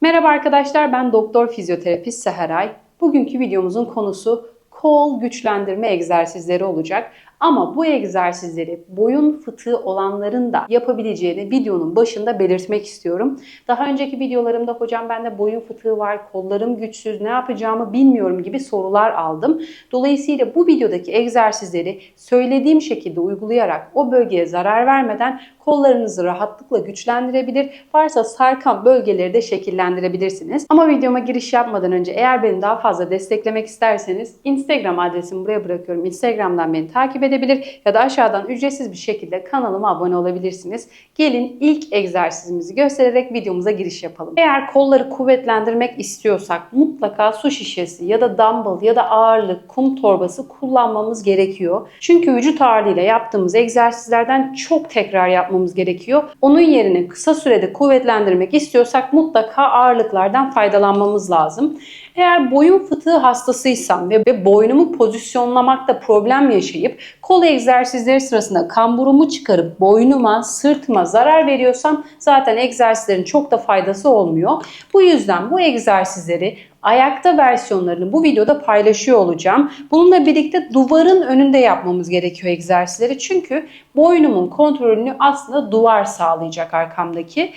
Merhaba arkadaşlar ben doktor fizyoterapist Seheray. Bugünkü videomuzun konusu kol güçlendirme egzersizleri olacak. Ama bu egzersizleri boyun fıtığı olanların da yapabileceğini videonun başında belirtmek istiyorum. Daha önceki videolarımda hocam bende boyun fıtığı var, kollarım güçsüz, ne yapacağımı bilmiyorum gibi sorular aldım. Dolayısıyla bu videodaki egzersizleri söylediğim şekilde uygulayarak o bölgeye zarar vermeden kollarınızı rahatlıkla güçlendirebilir. Varsa sarkan bölgeleri de şekillendirebilirsiniz. Ama videoma giriş yapmadan önce eğer beni daha fazla desteklemek isterseniz Instagram adresimi buraya bırakıyorum. Instagram'dan beni takip edebilir ya da aşağıdan ücretsiz bir şekilde kanalıma abone olabilirsiniz. Gelin ilk egzersizimizi göstererek videomuza giriş yapalım. Eğer kolları kuvvetlendirmek istiyorsak mutlaka su şişesi ya da dumbbell ya da ağırlık, kum torbası kullanmamız gerekiyor. Çünkü vücut ağırlığıyla yaptığımız egzersizlerden çok tekrar yapmamız gerekiyor. Onun yerine kısa sürede kuvvetlendirmek istiyorsak mutlaka ağırlıklardan faydalanmamız lazım. Eğer boyun fıtığı hastasıysam ve boynumu pozisyonlamakta problem yaşayıp kol egzersizleri sırasında kamburumu çıkarıp boynuma, sırtıma zarar veriyorsam zaten egzersizlerin çok da faydası olmuyor. Bu yüzden bu egzersizleri ayakta versiyonlarını bu videoda paylaşıyor olacağım. Bununla birlikte duvarın önünde yapmamız gerekiyor egzersizleri. Çünkü boynumun kontrolünü aslında duvar sağlayacak arkamdaki.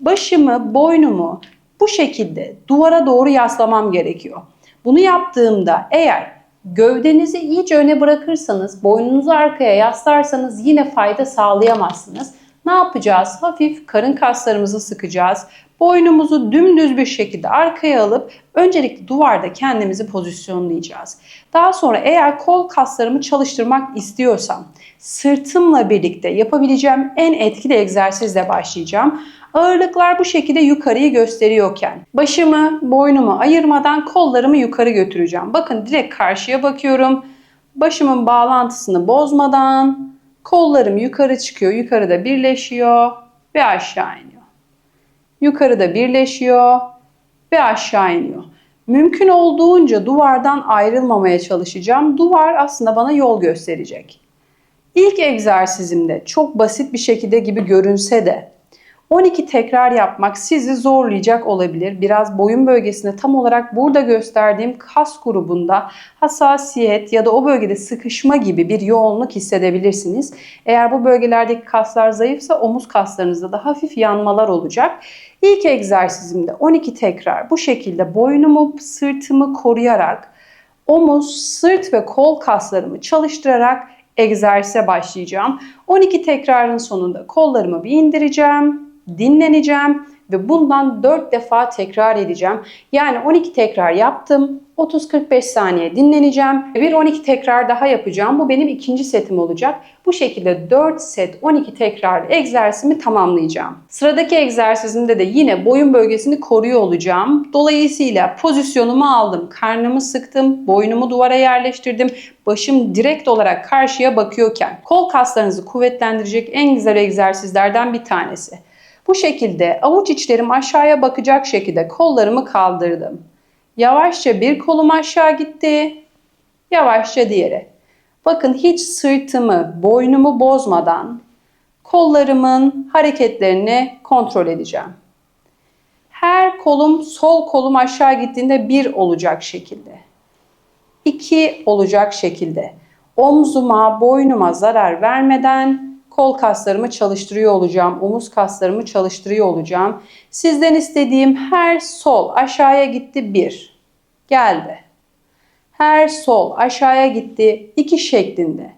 Başımı, boynumu bu şekilde duvara doğru yaslamam gerekiyor. Bunu yaptığımda eğer gövdenizi iyice öne bırakırsanız, boynunuzu arkaya yaslarsanız yine fayda sağlayamazsınız. Ne yapacağız? Hafif karın kaslarımızı sıkacağız. Boynumuzu dümdüz bir şekilde arkaya alıp öncelikle duvarda kendimizi pozisyonlayacağız. Daha sonra eğer kol kaslarımı çalıştırmak istiyorsam sırtımla birlikte yapabileceğim en etkili egzersizle başlayacağım. Ağırlıklar bu şekilde yukarıyı gösteriyorken başımı, boynumu ayırmadan kollarımı yukarı götüreceğim. Bakın direkt karşıya bakıyorum. Başımın bağlantısını bozmadan kollarım yukarı çıkıyor, yukarıda birleşiyor ve aşağı iniyor. Yukarıda birleşiyor ve aşağı iniyor. Mümkün olduğunca duvardan ayrılmamaya çalışacağım. Duvar aslında bana yol gösterecek. İlk egzersizimde çok basit bir şekilde gibi görünse de 12 tekrar yapmak sizi zorlayacak olabilir. Biraz boyun bölgesinde tam olarak burada gösterdiğim kas grubunda hassasiyet ya da o bölgede sıkışma gibi bir yoğunluk hissedebilirsiniz. Eğer bu bölgelerdeki kaslar zayıfsa omuz kaslarınızda da hafif yanmalar olacak. İlk egzersizimde 12 tekrar bu şekilde boynumu, sırtımı koruyarak omuz, sırt ve kol kaslarımı çalıştırarak egzersize başlayacağım. 12 tekrarın sonunda kollarımı bir indireceğim dinleneceğim ve bundan 4 defa tekrar edeceğim. Yani 12 tekrar yaptım. 30-45 saniye dinleneceğim. Bir 12 tekrar daha yapacağım. Bu benim ikinci setim olacak. Bu şekilde 4 set 12 tekrar egzersizimi tamamlayacağım. Sıradaki egzersizimde de yine boyun bölgesini koruyor olacağım. Dolayısıyla pozisyonumu aldım. Karnımı sıktım. Boynumu duvara yerleştirdim. Başım direkt olarak karşıya bakıyorken kol kaslarınızı kuvvetlendirecek en güzel egzersizlerden bir tanesi. Bu şekilde avuç içlerim aşağıya bakacak şekilde kollarımı kaldırdım. Yavaşça bir kolum aşağı gitti. Yavaşça diğeri. Bakın hiç sırtımı, boynumu bozmadan kollarımın hareketlerini kontrol edeceğim. Her kolum sol kolum aşağı gittiğinde bir olacak şekilde. iki olacak şekilde. Omzuma, boynuma zarar vermeden kol kaslarımı çalıştırıyor olacağım. Omuz kaslarımı çalıştırıyor olacağım. Sizden istediğim her sol aşağıya gitti bir. Geldi. Her sol aşağıya gitti iki şeklinde.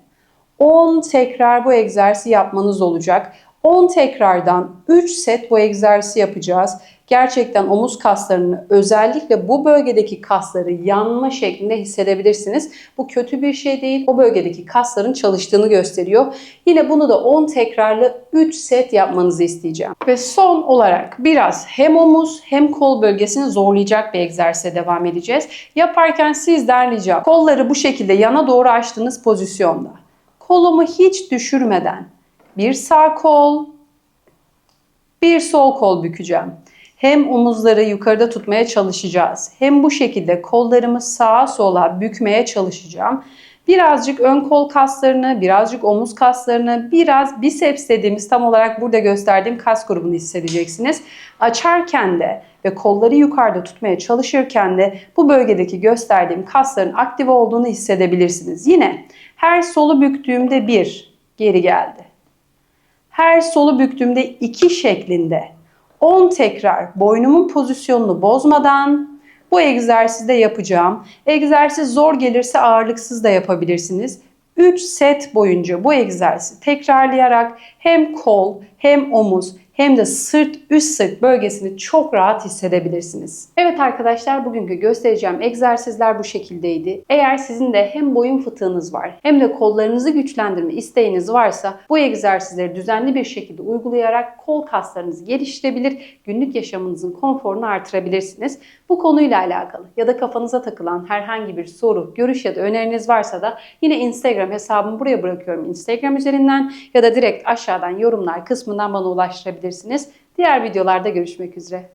10 tekrar bu egzersizi yapmanız olacak. 10 tekrardan 3 set bu egzersizi yapacağız gerçekten omuz kaslarını özellikle bu bölgedeki kasları yanma şeklinde hissedebilirsiniz. Bu kötü bir şey değil. O bölgedeki kasların çalıştığını gösteriyor. Yine bunu da 10 tekrarlı 3 set yapmanızı isteyeceğim. Ve son olarak biraz hem omuz hem kol bölgesini zorlayacak bir egzersize devam edeceğiz. Yaparken sizden rica kolları bu şekilde yana doğru açtığınız pozisyonda. Kolumu hiç düşürmeden bir sağ kol, bir sol kol bükeceğim. Hem omuzları yukarıda tutmaya çalışacağız. Hem bu şekilde kollarımı sağa sola bükmeye çalışacağım. Birazcık ön kol kaslarını, birazcık omuz kaslarını, biraz biceps dediğimiz tam olarak burada gösterdiğim kas grubunu hissedeceksiniz. Açarken de ve kolları yukarıda tutmaya çalışırken de bu bölgedeki gösterdiğim kasların aktif olduğunu hissedebilirsiniz. Yine her solu büktüğümde bir geri geldi. Her solu büktüğümde iki şeklinde 10 tekrar boynumun pozisyonunu bozmadan bu egzersizde yapacağım. Egzersiz zor gelirse ağırlıksız da yapabilirsiniz. 3 set boyunca bu egzersizi tekrarlayarak hem kol hem omuz hem de sırt üst sırt bölgesini çok rahat hissedebilirsiniz. Evet arkadaşlar bugünkü göstereceğim egzersizler bu şekildeydi. Eğer sizin de hem boyun fıtığınız var hem de kollarınızı güçlendirme isteğiniz varsa bu egzersizleri düzenli bir şekilde uygulayarak kol kaslarınızı geliştirebilir, günlük yaşamınızın konforunu artırabilirsiniz. Bu konuyla alakalı ya da kafanıza takılan herhangi bir soru, görüş ya da öneriniz varsa da yine Instagram hesabımı buraya bırakıyorum Instagram üzerinden ya da direkt aşağıdan yorumlar kısmından bana ulaştırabilirsiniz. Diğer videolarda görüşmek üzere.